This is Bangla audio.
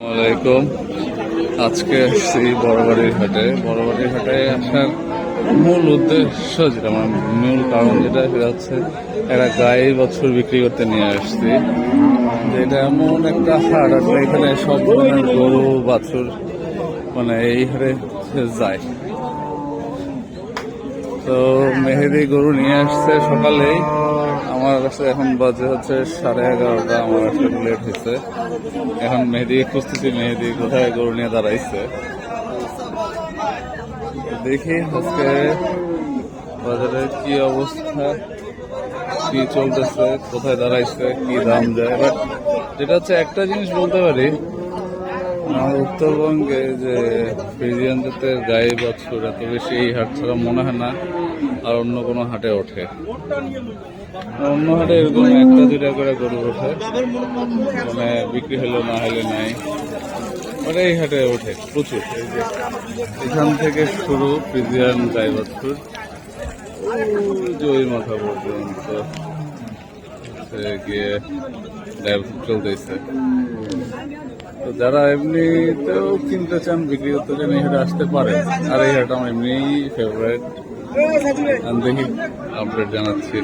আসসালামাইকুম আজকে এসেছি বড়বাড়ির হাটে। বড়বাড়ির হাটে আসার মূল উদ্দেশ্য যেটা আমার মূল কারণ যেটা, সেটা হচ্ছে একটা গাই বছর বিক্রি করতে নিয়ে আসছি। যেটা এমন একটা হাট, আসলে এখানে সব ধরনের গরু, বাছুর মানে এই হাটে যায়। তো মেহেদি গরু নিয়ে আসছে সকালেই। আমার কাছে এখন বাজে হচ্ছে সাড়ে এগারোটা, আমার কাছে লেট হয়েছে। এখন মেহেদি খুঁজতেছি, মেহেদি কোথায় গরু নিয়ে দাঁড়াইছে। দেখি আজকে বাজারে কি অবস্থা, কি চলতেছে, কোথায় দাঁড়াইছে, কি দাম যায়। বাট যেটা হচ্ছে একটা জিনিস বলতে পারি আমাদের উত্তরবঙ্গে যে ফ্রিজিয়ান জাতের গায়ে বছর এত বেশি এই হাট ছাড়া মনে হয় না। আর অন্য কোনো হাটে ওঠে। অন্য হাটে এরকম একটা, দুইটা করে গরু ওঠে। মানে বিক্রি হলো না হলে নাই। মানে এই হাটে ওঠে, প্রচুর। এখান থেকে শুরু ফ্রিজিয়ান গায়ে বছর ওই মাথা পর্যন্ত গিয়ে চলতেছে। তো যারা এমনিতেও কিনতে চান, বিক্রি করতে চান, এই হাটে আসতে পারে। আর এই হাট আমার এমনি ফেভারিট দেখি আপডেট জানাচ্ছি।